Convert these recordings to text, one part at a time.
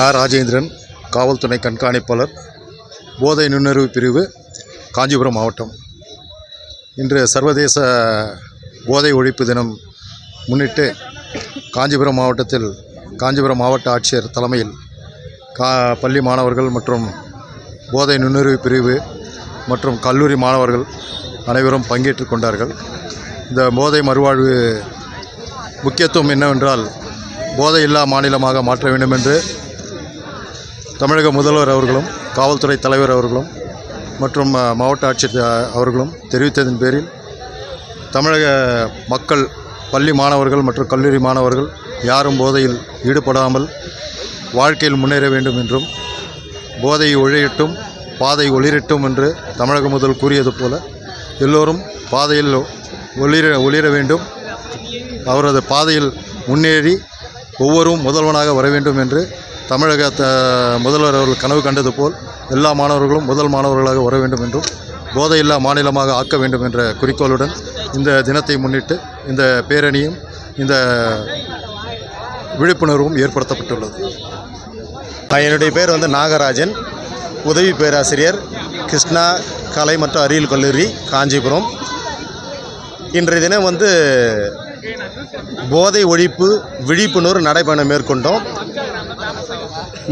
நான் ராஜேந்திரன் காவல்துறை கண்காணிப்பாளர் போதை நுண்ணறிவு பிரிவு காஞ்சிபுரம் மாவட்டம். இன்று சர்வதேச போதை ஒழிப்பு தினம் முன்னிட்டு காஞ்சிபுரம் மாவட்டத்தில் காஞ்சிபுரம் மாவட்ட ஆட்சியர் தலைமையில் கா பள்ளி மாணவர்கள் மற்றும் போதை நுண்ணறிவு பிரிவு மற்றும் கல்லூரி மாணவர்கள் அனைவரும் பங்கேற்று கொண்டார்கள். இந்த போதை மறுவாழ்வு முக்கியத்துவம் என்னவென்றால் போதை இல்லா மாநிலமாக மாற்ற வேண்டும் என்று தமிழக முதல்வர் அவர்களும் காவல்துறை தலைவர் அவர்களும் மற்றும் மாவட்ட ஆட்சியர் அவர்களும் தெரிவித்ததன் பேரில் தமிழக மக்கள் பள்ளி மாணவர்கள் மற்றும் கல்லூரி மாணவர்கள் யாரும் போதையில் ஈடுபடாமல் வாழ்க்கையில் முன்னேற வேண்டும் என்றும் போதை ஒழியட்டும் பாதை ஒளிரட்டும் என்று தமிழக முதல் கூறியது போல எல்லோரும் பாதையில் ஒளிர ஒளிர வேண்டும். அவரது பாதையில் முன்னேறி ஒவ்வொரும் முதல்வனாக வர வேண்டும் என்று தமிழக முதல்வர் அவர்கள் கனவு கண்டது போல் எல்லா மாணவர்களும் முதல் மாணவர்களாக வர வேண்டும் என்றும் போதையில்லா மாநிலமாக ஆக்க வேண்டும் என்ற குறிக்கோளுடன் இந்த தினத்தை முன்னிட்டு இந்த பேரணியும் இந்த விழிப்புணர்வும் ஏற்படுத்தப்பட்டுள்ளது. என்னுடைய பேர் வந்து நாகராஜன். உதவி பேராசிரியர் கிருஷ்ணா கலை மற்றும் அறிவியல் கல்லூரி காஞ்சிபுரம். இன்றைய தினம் வந்து போதை ஒழிப்பு விழிப்புணர்வு நடைபயணம் மேற்கொண்டோம்.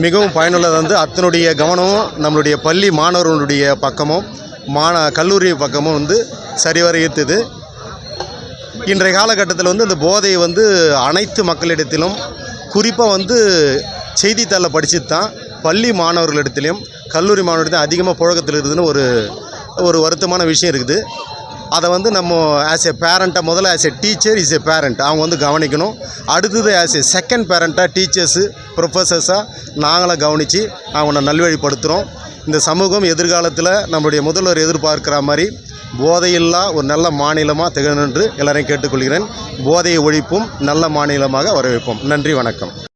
மிகவும் பயனுள்ளது வந்து அத்தனுடைய கவனமும் நம்மளுடைய பள்ளி மாணவர்களுடைய பக்கமும் மாண கல்லூரி பக்கமும் வந்து சரிவர ஈர்த்தது. இன்றைய காலகட்டத்தில் வந்து இந்த போதையை வந்து அனைத்து மக்களிடத்திலும் குறிப்பாக வந்து செய்தித்தாளில் படித்து தான் பள்ளி மாணவர்களிடத்திலையும் கல்லூரி மாணவர்களிடத்திலும் அதிகமாக புழக்கத்தில் இருக்குதுன்னு ஒரு ஒரு வருத்தமான விஷயம் இருக்குது. அதை வந்து நம்ம ஆஸ் எ பேரண்ட்டாக முதல்ல as a teacher is a parent அவங்க வந்து கவனிக்கணும். அடுத்தது ஆஸ் எ செகண்ட் பேரண்ட்டாக டீச்சர்ஸு ப்ரொஃபஸர்ஸாக நாங்களாம் கவனித்து அவனை நல்வழிப்படுத்துகிறோம் இந்த சமூகம் எதிர்காலத்தில் நம்மளுடைய முதல்வர் எதிர்பார்க்குற மாதிரி போதையில்லா ஒரு நல்ல மாநிலமாக திகழ் என்று எல்லாரையும் கேட்டுக்கொள்கிறேன். போதையை ஒழிப்பும் நல்ல மாநிலமாக வரவேற்போம். நன்றி வணக்கம்.